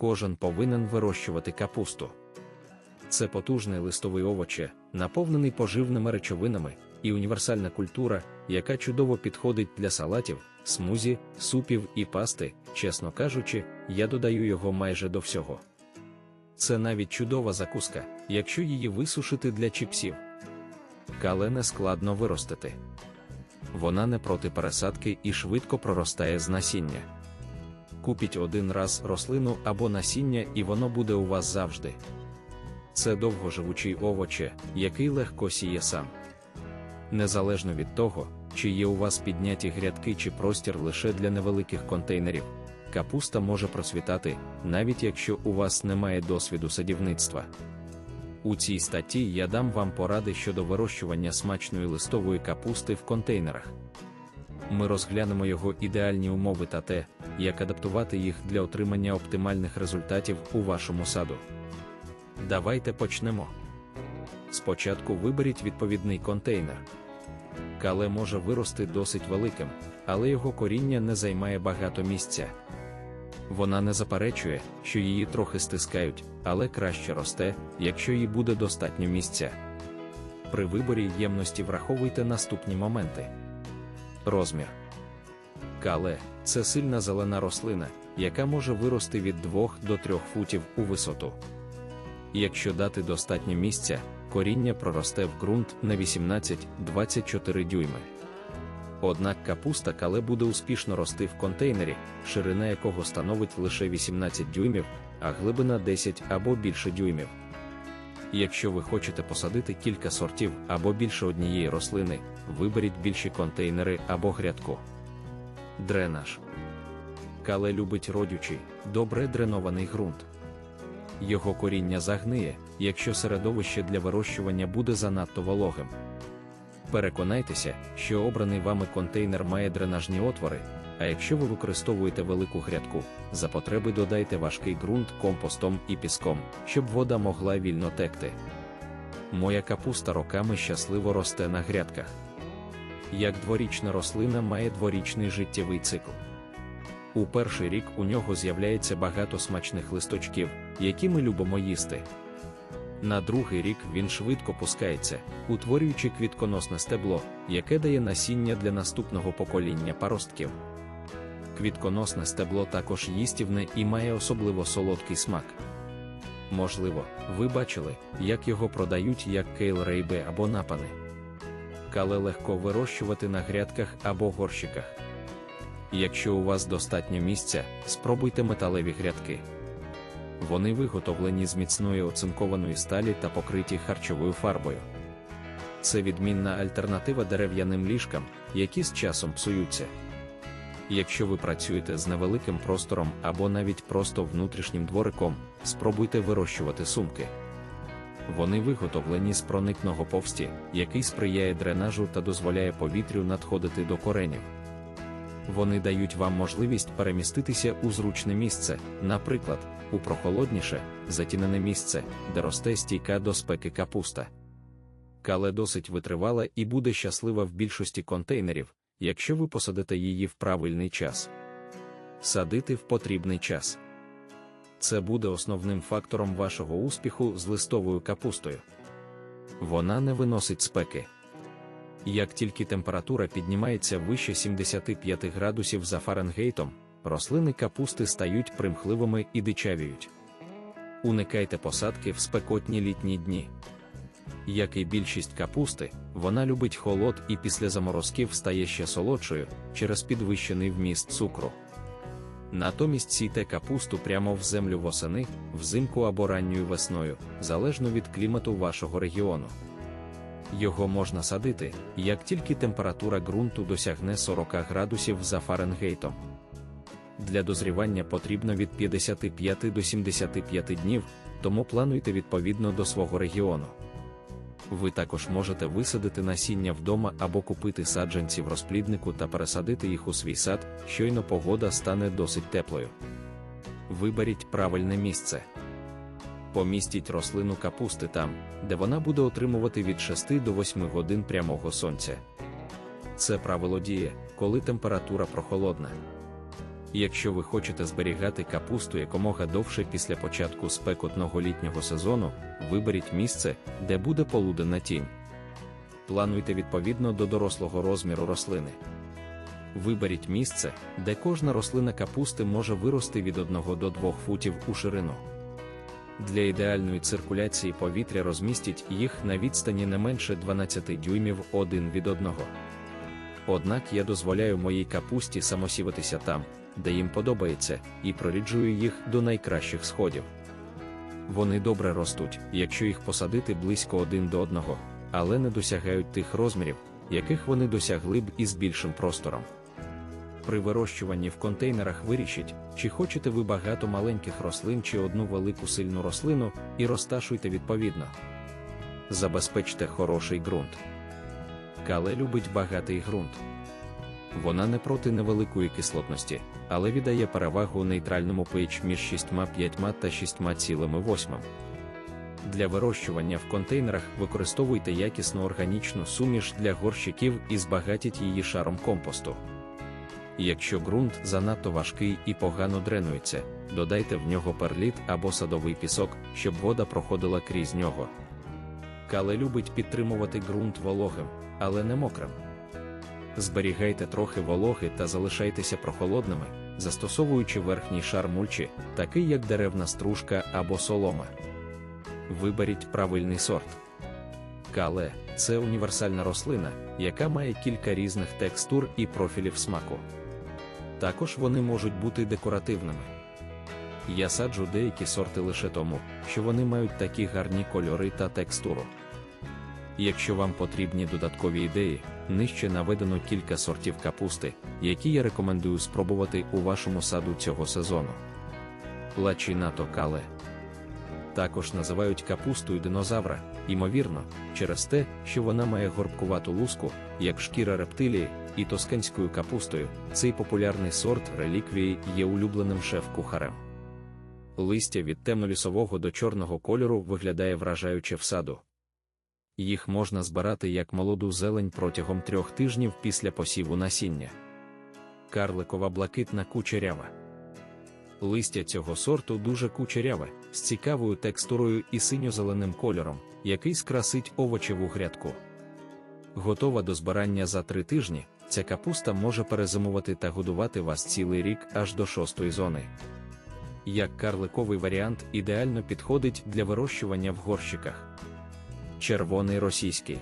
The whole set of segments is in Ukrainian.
кожен повинен вирощувати капусту. Це потужний листовий овоче, наповнений поживними речовинами, і універсальна культура, яка чудово підходить для салатів, смузі, супів і пасти, чесно кажучи, я додаю його майже до всього. Це навіть чудова закуска, якщо її висушити для чіпсів. Кале не складно виростити. Вона не проти пересадки і швидко проростає з насіння. Купіть один раз рослину або насіння, і воно буде у вас завжди. Це довгоживучий овоче, який легко сіє сам. Незалежно від того, чи є у вас підняті грядки чи простір лише для невеликих контейнерів, капуста може просвітати, навіть якщо у вас немає досвіду садівництва. У цій статті я дам вам поради щодо вирощування смачної листової капусти в контейнерах. Ми розглянемо його ідеальні умови та те, як адаптувати їх для отримання оптимальних результатів у вашому саду. Давайте почнемо. Спочатку виберіть відповідний контейнер. Кале може вирости досить великим, але його коріння не займає багато місця. Вона не заперечує, що її трохи стискають, але краще росте, якщо їй буде достатньо місця. При виборі ємності враховуйте наступні моменти. Розмір. Кале це сильна зелена рослина, яка може вирости від 2 до 3 футів у висоту. Якщо дати достатньо місця, коріння проросте в ґрунт на 18-24 дюйми. Однак капуста кале буде успішно рости в контейнері, ширина якого становить лише 18 дюймів, а глибина 10 або більше дюймів. Якщо ви хочете посадити кілька сортів або більше однієї рослини, виберіть більші контейнери або грядку. Дренаж. Кале любить родючий, добре дренований ґрунт. Його коріння загниє, якщо середовище для вирощування буде занадто вологим. Переконайтеся, що обраний вами контейнер має дренажні отвори, а якщо ви використовуєте велику грядку, за потреби додайте важкий ґрунт компостом і піском, щоб вода могла вільно текти. Моя капуста роками щасливо росте на грядках. Як дворічна рослина має дворічний життєвий цикл. У перший рік у нього з'являється багато смачних листочків, які ми любимо їсти. На другий рік він швидко пускається, утворюючи квітконосне стебло, яке дає насіння для наступного покоління паростків. Квітконосне стебло також їстівне і має особливо солодкий смак. Можливо, ви бачили, як його продають як кейл-рейби або напани. Кале легко вирощувати на грядках або горщиках. Якщо у вас достатньо місця, спробуйте металеві грядки. Вони виготовлені з міцної оцинкованої сталі та покриті харчовою фарбою. Це відмінна альтернатива дерев'яним ліжкам, які з часом псуються. Якщо ви працюєте з невеликим простором або навіть просто внутрішнім двориком, спробуйте вирощувати сумки. Вони виготовлені з проникного повсті, який сприяє дренажу та дозволяє повітрю надходити до коренів. Вони дають вам можливість переміститися у зручне місце, наприклад, у прохолодніше, затінене місце, де росте стійка до спеки капуста. Кале досить витривала і буде щаслива в більшості контейнерів, якщо ви посадите її в правильний час. Садити в потрібний час. Це буде основним фактором вашого успіху з листовою капустою. Вона не виносить спеки. Як тільки температура піднімається вище 75 градусів за Фаренгейтом, рослини капусти стають примхливими і дичавіють. Уникайте посадки в спекотні літні дні. Як і більшість капусти, вона любить холод і після заморозків стає ще солодшою через підвищений вміст цукру. Натомість сійте капусту прямо в землю восени, взимку або ранньою весною, залежно від клімату вашого регіону. Його можна садити, як тільки температура ґрунту досягне 40 градусів за Фаренгейтом. Для дозрівання потрібно від 55 до 75 днів, тому плануйте відповідно до свого регіону. Ви також можете висадити насіння вдома або купити саджанці в розпліднику та пересадити їх у свій сад, щойно погода стане досить теплою. Виберіть правильне місце. Помістіть рослину капусти там, де вона буде отримувати від 6 до 8 годин прямого сонця. Це правило діє, коли температура прохолодна. Якщо ви хочете зберігати капусту якомога довше після початку спекотного літнього сезону, виберіть місце, де буде полуденна тінь. Плануйте відповідно до дорослого розміру рослини. Виберіть місце, де кожна рослина капусти може вирости від 1 до 2 футів у ширину. Для ідеальної циркуляції повітря розмістіть їх на відстані не менше 12 дюймів один від одного. Однак я дозволяю моїй капусті самосіватися там, де їм подобається, і проріджую їх до найкращих сходів. Вони добре ростуть, якщо їх посадити близько один до одного, але не досягають тих розмірів, яких вони досягли б із більшим простором. При вирощуванні в контейнерах вирішіть, чи хочете ви багато маленьких рослин чи одну велику сильну рослину, і розташуйте відповідно. Забезпечте хороший ґрунт. Кале любить багатий ґрунт. Вона не проти невеликої кислотності, але віддає перевагу нейтральному pH між 6,5 та 6,8. Для вирощування в контейнерах використовуйте якісну органічну суміш для горщиків і збагатіть її шаром компосту. Якщо ґрунт занадто важкий і погано дренується, додайте в нього перліт або садовий пісок, щоб вода проходила крізь нього. Кале любить підтримувати ґрунт вологим, але не мокрим. Зберігайте трохи вологи та залишайтеся прохолодними, застосовуючи верхній шар мульчі, такий як деревна стружка або солома. Виберіть правильний сорт. Кале це універсальна рослина, яка має кілька різних текстур і профілів смаку. Також вони можуть бути декоративними. Я саджу деякі сорти лише тому, що вони мають такі гарні кольори та текстуру. Якщо вам потрібні додаткові ідеї, нижче наведено кілька сортів капусти, які я рекомендую спробувати у вашому саду цього сезону. Лачінато кале. Також називають капустою динозавра, ймовірно, через те, що вона має горбкувату луску, як шкіра рептилії, і тосканською капустою, цей популярний сорт реліквії є улюбленим шеф-кухарем. Листя від темнолісового до чорного кольору виглядає вражаюче в саду. Їх можна збирати як молоду зелень протягом трьох тижнів після посіву насіння. Карликова блакитна кучерява. Листя цього сорту дуже кучеряве, з цікавою текстурою і синьо-зеленим кольором, який скрасить овочеву грядку. Готова до збирання за три тижні, ця капуста може перезимувати та годувати вас цілий рік аж до шостої зони. Як карликовий варіант ідеально підходить для вирощування в горщиках. Червоний російський.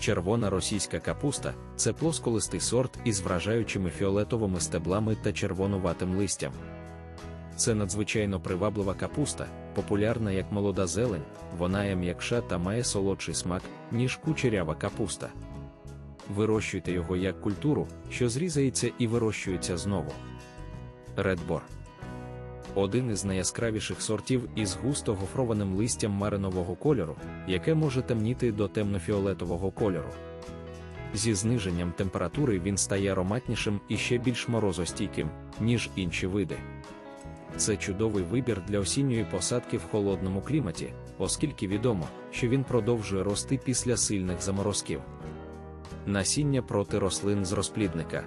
Червона російська капуста це плосколистий сорт із вражаючими фіолетовими стеблами та червонуватим листям. Це надзвичайно приваблива капуста, популярна як молода зелень, вона є м'якша та має солодший смак, ніж кучерява капуста. Вирощуйте його як культуру, що зрізається і вирощується знову. Редбор один із найяскравіших сортів із густо гофрованим листям маринового кольору, яке може темніти до темнофіолетового кольору. Зі зниженням температури він стає ароматнішим і ще більш морозостійким, ніж інші види. Це чудовий вибір для осінньої посадки в холодному кліматі, оскільки відомо, що він продовжує рости після сильних заморозків. Насіння проти рослин з розплідника.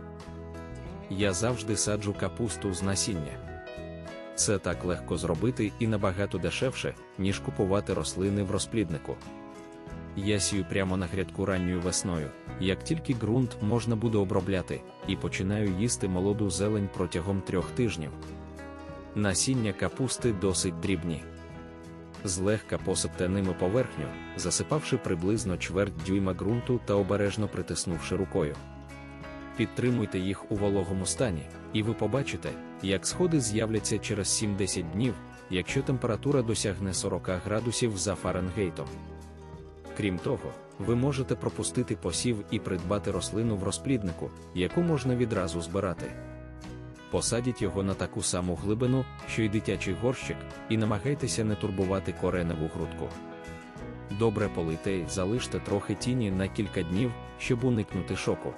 Я завжди саджу капусту з насіння. Це так легко зробити і набагато дешевше, ніж купувати рослини в розпліднику. Я сію прямо на грядку ранньою весною, як тільки ґрунт можна буде обробляти, і починаю їсти молоду зелень протягом трьох тижнів. Насіння капусти досить дрібні. Злегка посипте ними поверхню, засипавши приблизно чверть дюйма ґрунту та обережно притиснувши рукою. Підтримуйте їх у вологому стані, і ви побачите, як сходи з'являться через 7-10 днів, якщо температура досягне 40 градусів за Фаренгейтом. Крім того, ви можете пропустити посів і придбати рослину в розпліднику, яку можна відразу збирати. Посадіть його на таку саму глибину, що й дитячий горщик, і намагайтеся не турбувати кореневу грудку. Добре полийте й залиште трохи тіні на кілька днів, щоб уникнути шоку.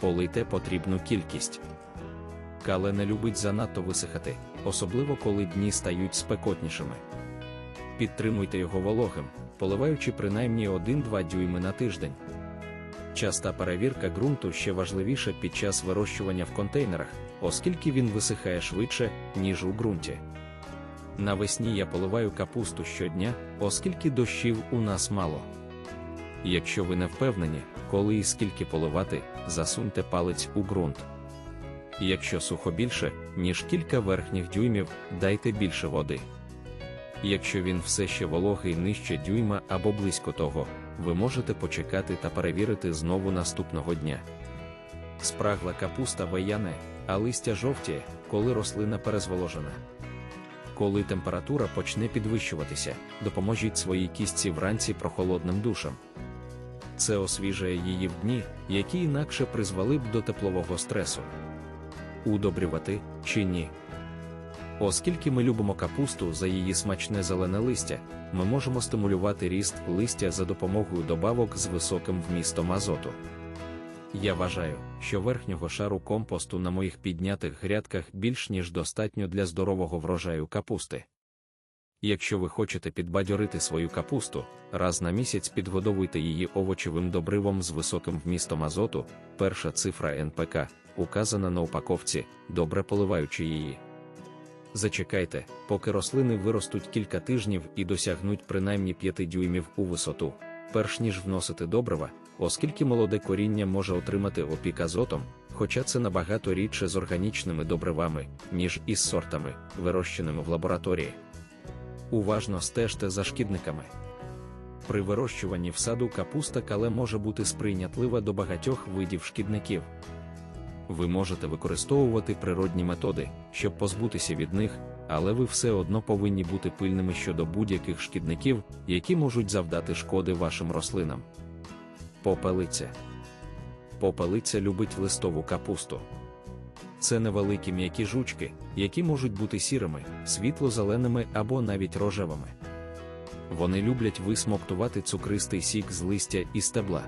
Полийте потрібну кількість. Кале не любить занадто висихати, особливо коли дні стають спекотнішими. Підтримуйте його вологим, поливаючи принаймні 1-2 дюйми на тиждень. Часта перевірка ґрунту ще важливіша під час вирощування в контейнерах, оскільки він висихає швидше, ніж у ґрунті. Навесні я поливаю капусту щодня, оскільки дощів у нас мало. Якщо ви не впевнені, коли і скільки поливати, засуньте палець у ґрунт. Якщо сухо більше, ніж кілька верхніх дюймів, дайте більше води. Якщо він все ще вологий нижче дюйма або близько того, ви можете почекати та перевірити знову наступного дня. Спрагла капуста вияне, а листя жовтіє, коли рослина перезволожена. Коли температура почне підвищуватися, допоможіть своїй кістці вранці прохолодним душем. Це освіжує її в дні, які інакше призвели б до теплового стресу. Удобрювати чи ні. Оскільки ми любимо капусту за її смачне зелене листя, ми можемо стимулювати ріст листя за допомогою добавок з високим вмістом азоту. Я вважаю, що верхнього шару компосту на моїх піднятих грядках більш ніж достатньо для здорового врожаю капусти. Якщо ви хочете підбадьорити свою капусту, раз на місяць підгодовуйте її овочевим добривом з високим вмістом азоту, перша цифра НПК, указана на упаковці, добре поливаючи її. Зачекайте, поки рослини виростуть кілька тижнів і досягнуть принаймні 5 дюймів у висоту, перш ніж вносити добрива, оскільки молоде коріння може отримати опік азотом, хоча це набагато рідше з органічними добривами, ніж із сортами, вирощеними в лабораторії. Уважно стежте за шкідниками. При вирощуванні в саду капуста кале може бути сприйнятлива до багатьох видів шкідників. Ви можете використовувати природні методи, щоб позбутися від них, але ви все одно повинні бути пильними щодо будь-яких шкідників, які можуть завдати шкоди вашим рослинам. Попелиця. Попелиця любить листову капусту. Це невеликі м'які жучки, які можуть бути сірими, світло-зеленими або навіть рожевими. Вони люблять висмоктувати цукристий сік з листя і стебла.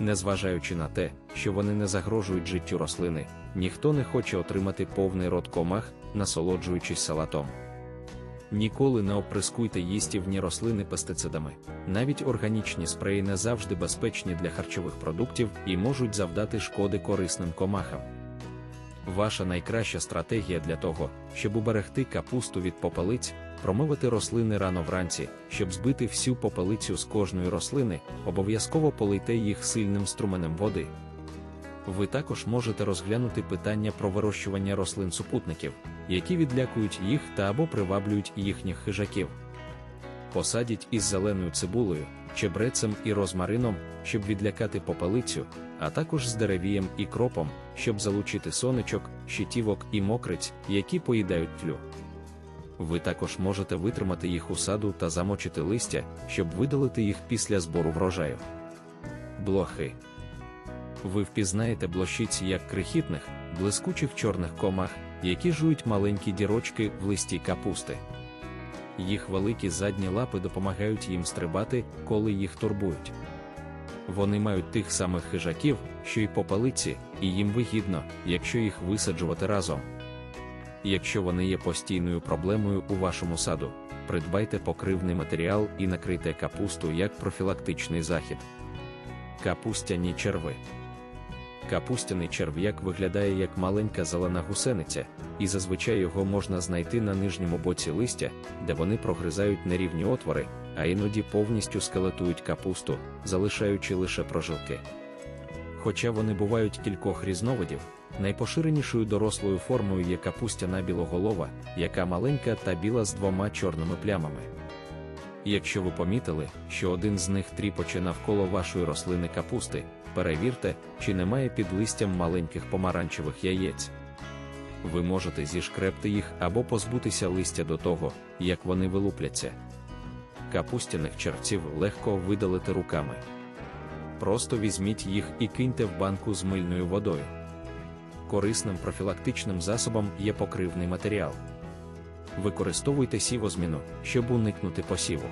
Незважаючи на те, що вони не загрожують життю рослини, ніхто не хоче отримати повний рот комах, насолоджуючись салатом. Ніколи не оприскуйте їстівні рослини пестицидами. Навіть органічні спреї не завжди безпечні для харчових продуктів і можуть завдати шкоди корисним комахам. Ваша найкраща стратегія для того, щоб уберегти капусту від попелиць, промивати рослини рано вранці, щоб збити всю попелицю з кожної рослини, обов'язково полийте їх сильним струменем води. Ви також можете розглянути питання про вирощування рослин супутників, які відлякують їх та або приваблюють їхніх хижаків. Посадіть із зеленою цибулею, чебрецем і розмарином, щоб відлякати попелицю, а також з деревієм і кропом, щоб залучити сонечок, щитівок і мокриць, які поїдають тлю. Ви також можете витримати їх у саду та замочити листя, щоб видалити їх після збору врожаю. Блохи. Ви впізнаєте блощиці як крихітних, блискучих чорних комах, які жують маленькі дірочки в листі капусти. Їх великі задні лапи допомагають їм стрибати, коли їх турбують. Вони мають тих самих хижаків, що й попелиці, і їм вигідно, якщо їх висаджувати разом. Якщо вони є постійною проблемою у вашому саду, придбайте покривний матеріал і накрийте капусту як профілактичний захід. Капустяні черви. Капустяний черв'як виглядає як маленька зелена гусениця, і зазвичай його можна знайти на нижньому боці листя, де вони прогризають нерівні отвори, а іноді повністю скелетують капусту, залишаючи лише прожилки. Хоча вони бувають кількох різновидів, найпоширенішою дорослою формою є капустяна білоголова, яка маленька та біла з двома чорними плямами. Якщо ви помітили, що один з них тріпоче навколо вашої рослини капусти, перевірте, чи немає під листям маленьких помаранчевих яєць. Ви можете зішкрепти їх або позбутися листя до того, як вони вилупляться. Капустяних черців легко видалити руками. Просто візьміть їх і киньте в банку з мильною водою. Корисним профілактичним засобом є покривний матеріал. Використовуйте сівозміну, щоб уникнути посіву.